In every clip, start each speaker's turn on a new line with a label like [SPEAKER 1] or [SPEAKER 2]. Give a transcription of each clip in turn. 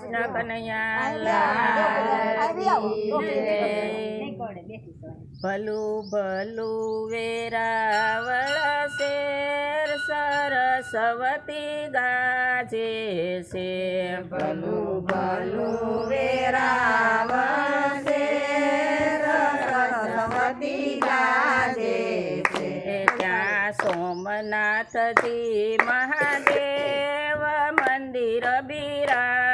[SPEAKER 1] કૃષ્ણ કનૈયા ભલું ભલું વેરાવળ શેર સરસ્વતી ગાજે છે.
[SPEAKER 2] ભલું ભલું વેરાવળ શેર સરસ્વતી ગાજે છે.
[SPEAKER 1] ત્યાં સોમનાથજી મહાદેવ મંદિર બિરાજે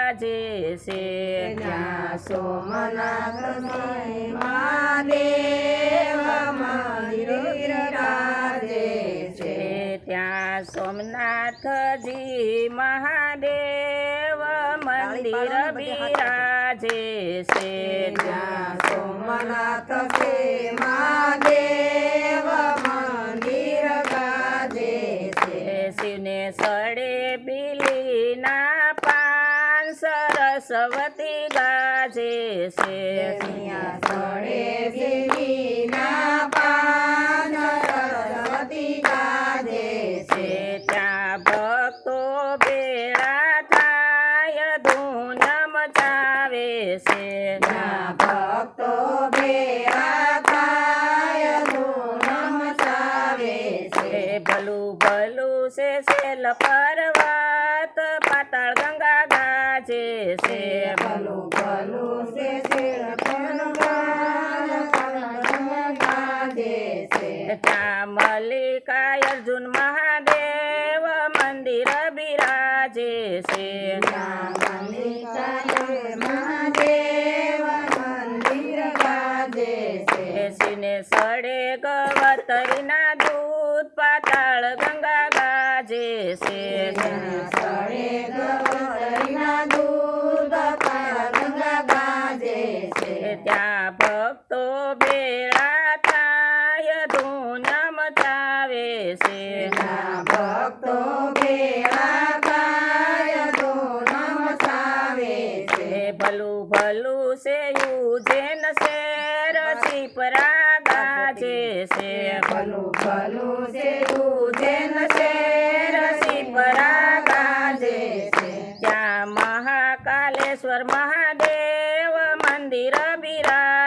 [SPEAKER 1] છે.
[SPEAKER 2] ત્યાં સોમનાથ મહાદેવ મંદિર રાજે છે.
[SPEAKER 1] ત્યાં સોમનાથજી મહાદેવ મંદિર બિરાજે છે.
[SPEAKER 2] ત્યાં સોમનાથ છે મહાદેવ
[SPEAKER 1] સરસ્વતી ગાજે છે ભલું છે શેલ પર્વત પાતાળ ગંગા ગાજે છે
[SPEAKER 2] ભલું ભલું છે શેરપન ગાજે છે
[SPEAKER 1] ત્યાં મલ્લિકા અર્જુન મહાદેવ મંદિર બિરાજે છે
[SPEAKER 2] ત્યાં મલ્લિકાએ મહાદેવ
[SPEAKER 1] મચાવે છે
[SPEAKER 2] ત્યાં ભક્તો ભેળા થાય ધૂન મચાવે છે
[SPEAKER 1] એ ભલું ભલું છે યુજેન શેર શીપરા ગાજે છે
[SPEAKER 2] ભલું ભલું છે ઉજ્જૈન શહેર શિવરા ગાજે છે
[SPEAKER 1] ત્યાં મહાકાલેશ્વર મહાદેવ મંદિર બિરાજે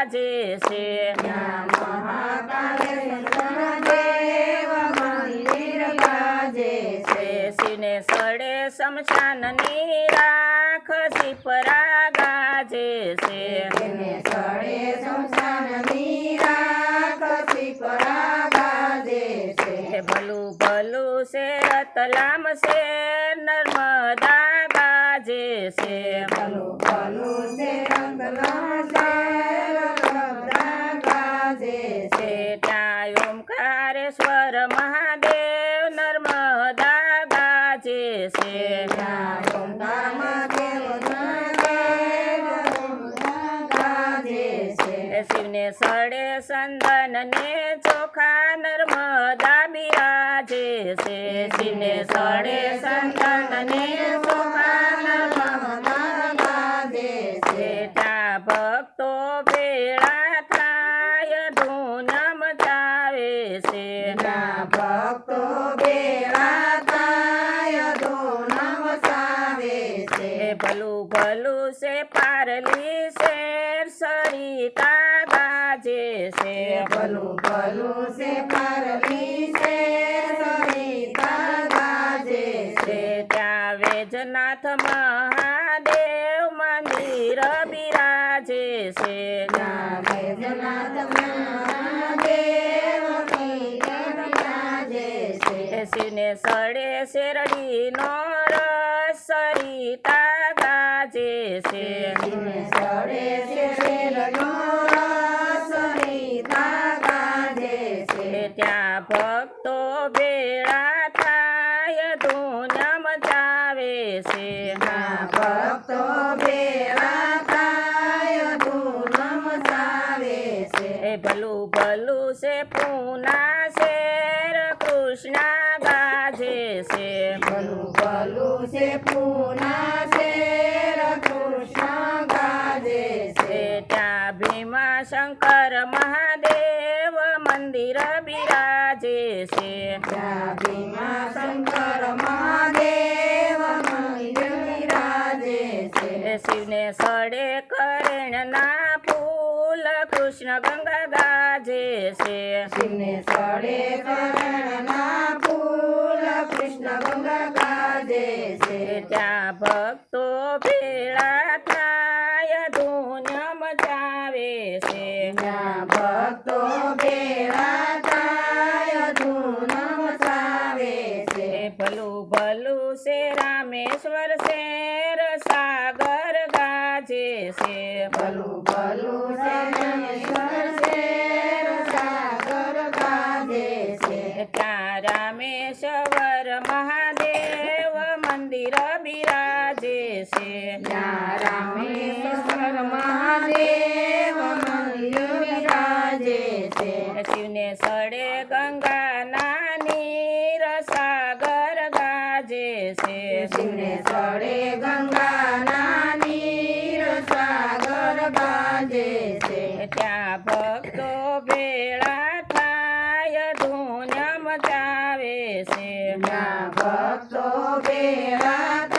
[SPEAKER 1] શમશાનની રાખ સિપરા ગાજે છે.
[SPEAKER 2] તેને સળે શમશાનની રાખ શિવરા ગાજે છે
[SPEAKER 1] ભલું ભલું છે રતલામ છે નર્મદા ગાજે છે.
[SPEAKER 2] ભલું ભલું છે રંગલામ
[SPEAKER 1] શિવને સડે સંદન ને ચોખા નર્મદા બિરાજે છે. શિવને સડે સંદન ને ચોખા નર્મદા
[SPEAKER 2] છે.
[SPEAKER 1] ત્યાં ભક્તો ભેળા થાય, ધૂન મચાવે છે.
[SPEAKER 2] ત્યાં
[SPEAKER 1] વેજનાથ મહાદેવ મંદિર બિરાજે છે. શિવને સડે શેરડીનો રસ સરિતા કૃષ્ણ બાજે છે
[SPEAKER 2] ભલું ભલું છે પૂના શેર કૃષ્ણ ગાજે છે
[SPEAKER 1] ત્યાં ભીમા શંકર મહાદેવ મંદિર બિરાજે છે
[SPEAKER 2] ત્યાં ભીમા શંકર મહાદેવ મંદિર વિરાજે છે
[SPEAKER 1] શિવને સડે કરણના ફૂલ કૃષ્ણ ગંગા ગાજે છે.
[SPEAKER 2] શિવને સડે કરણના ફૂલ કૃષ્ણ ગંગા ગાજે છે.
[SPEAKER 1] ત્યાં ભક્તો ભેળા થાય ધૂન મચાવે છે.
[SPEAKER 2] ત્યાં ભક્તો ભેળા
[SPEAKER 1] બિરાજે છે
[SPEAKER 2] રામેશ્વર મહાદેવ મંદિર વિરાજે છે
[SPEAKER 1] શિવને સડે ગંગા નાની સાગર ગાજે છે
[SPEAKER 2] શિવને સડે ગંગા નાની સાગર ગાજે છે
[SPEAKER 1] ત્યાં ભક્તો ભેળા થાય ધૂન મચાવે છે
[SPEAKER 2] ત્યાં ભક્તો ભેળા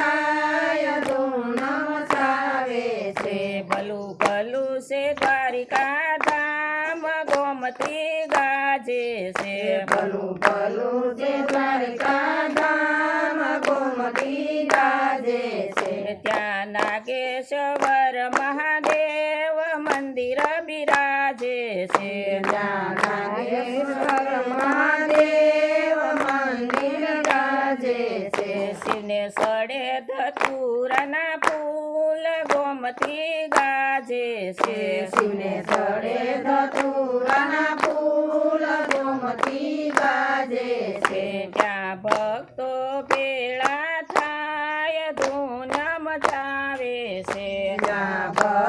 [SPEAKER 1] ત્યાં નાગેશ્વર મહાદેવ મંદિર બિરાજે છે
[SPEAKER 2] ત્યાં નાગેશ્વર મહાદેવ મંદિર ગાજે છે
[SPEAKER 1] શિવને સડે ધતુરાના ફૂલ ગોમતી ગાજે છે
[SPEAKER 2] શિવને સડે ધતુરાના ફૂલ ગોમતી ગાજે છે
[SPEAKER 1] ત્યાં ભક્તો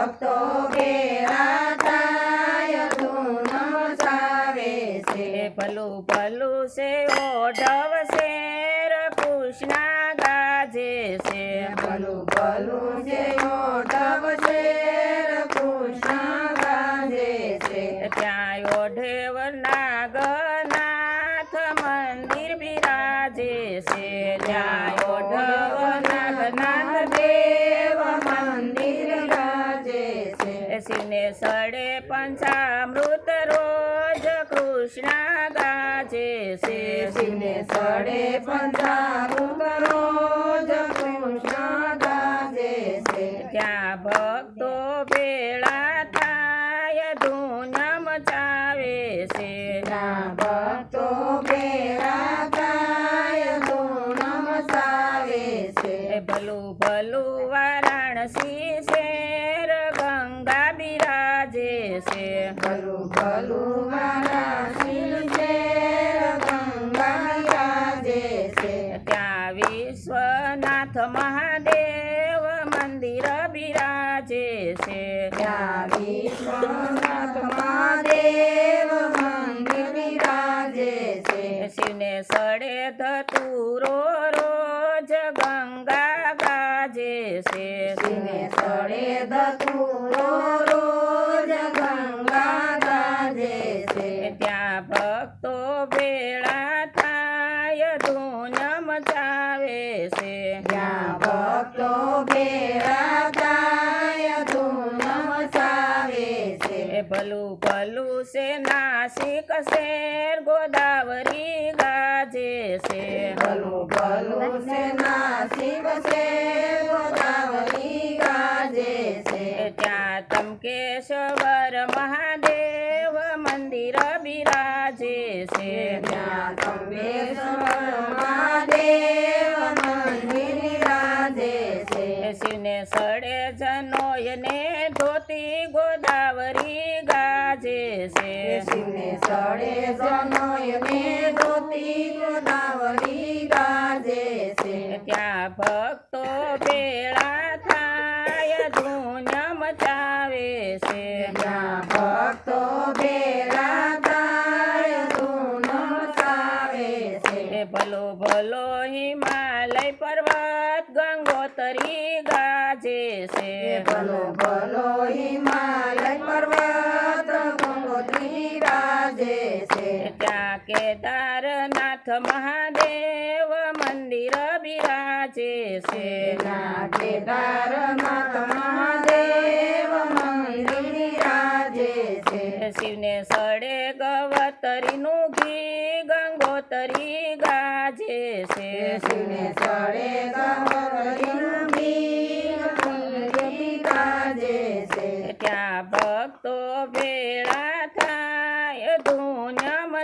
[SPEAKER 2] ભક્તો ભેળા થાય ધૂન મચાવે છે
[SPEAKER 1] એ ભલું ભલું છે ઓઢવ શેર કૃષ્ણા ગાજે છે
[SPEAKER 2] ભલું ભલું છે ઓઢવ શેર છે
[SPEAKER 1] સડે પંચામૃત રોજ કૃષ્ણ ગાજે
[SPEAKER 2] શિવને સડે પંચામૃત રોજ કૃષ્ણ ગાજે
[SPEAKER 1] ત્યાં ભક્તો ભેળા થાય ધૂન મચાવે છે
[SPEAKER 2] ત્યાં ભક્તો ભેળા
[SPEAKER 1] મંદિર બિરાજે છે. ત્યાં વિશ્વનાથ મહાદેવ મંદિર બિરાજે છે શિવને સડે ધતુરો રોજ ગંગા ગાજે છે.
[SPEAKER 2] શિવને સડે ધતુરો રોજ ગંગા ગાજે છે.
[SPEAKER 1] ત્યાં ભક્તો ભેળા થાય ધૂન મચાવે છે
[SPEAKER 2] ત્યાં ભક્તો ભેળા થાય ધૂન મચાવે છે
[SPEAKER 1] એ ભલું ભલું છે નાસિક શેર ગોદાવરી ગાજે છે
[SPEAKER 2] ભલું ભલું છે નાસિક છે ગોદાવરી ગાજે છે
[SPEAKER 1] ત્યાં તમકેશ્વર ગોદાવરી ગાજે છે.
[SPEAKER 2] શિવને સડે જનોયને ધોતી ગોદાવરી ગાજે છે.
[SPEAKER 1] ત્યાં ભક્તો ભેળા થાય ધૂન મચાવે છે.
[SPEAKER 2] ત્યાં ભક્તો ભેળા
[SPEAKER 1] ભલો ભલો હિમાલય પર્વત ગંગોતરી ગાજે છે.
[SPEAKER 2] ભલો ભલો હિમાલય પર્વત ગંગોતરી ગાજે છે.
[SPEAKER 1] ત્યાં કેદારનાથ મહાદેવ મંદિર બિરાજે છે.
[SPEAKER 2] કેદારનાથ
[SPEAKER 1] ત્યાં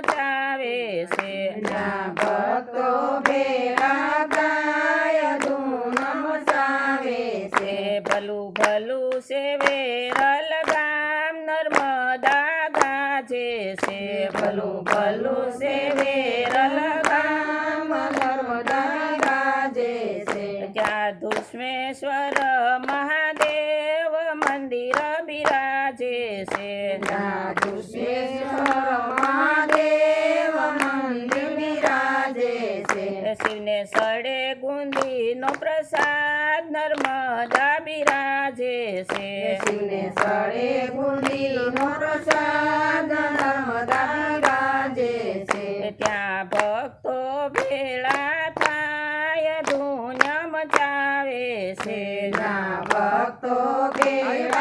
[SPEAKER 1] ધૂન્ય મચાવે છે
[SPEAKER 2] જ્યાં ભક્તો ભેળા થાય ધૂન મચાવે છે
[SPEAKER 1] છે ભલું ભલું છે વેરલ ગામ નર્મદા ગાજે છે ભલું ભલું છે વેરલ ગામ
[SPEAKER 2] ગામ નર્મદા ગાજે છે
[SPEAKER 1] ત્યાં દુષ્મેશ્વર મહાદેવ મંદિર બિરાજે છે.
[SPEAKER 2] મહાદેવ મંદિર બિરાજે છે.
[SPEAKER 1] શિવને સડે ગુંદીનો પ્રસાદ નર્મદા બિરાજે છે.
[SPEAKER 2] શિવને સળે ગુંદીનો પ્રસાદ
[SPEAKER 1] ભક્તો